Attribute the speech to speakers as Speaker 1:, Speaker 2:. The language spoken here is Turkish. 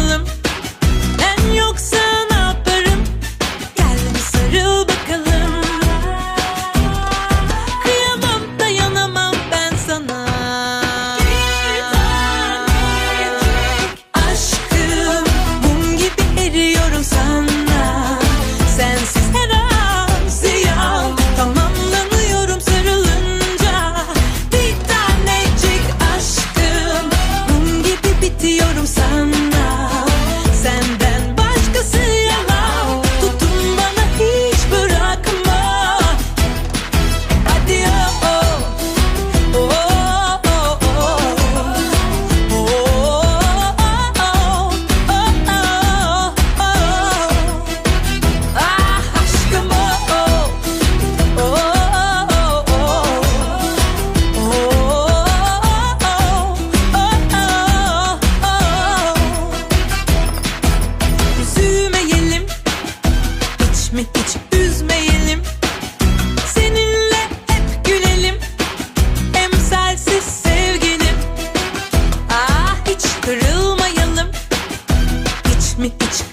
Speaker 1: konuşalım En yoksa me itch.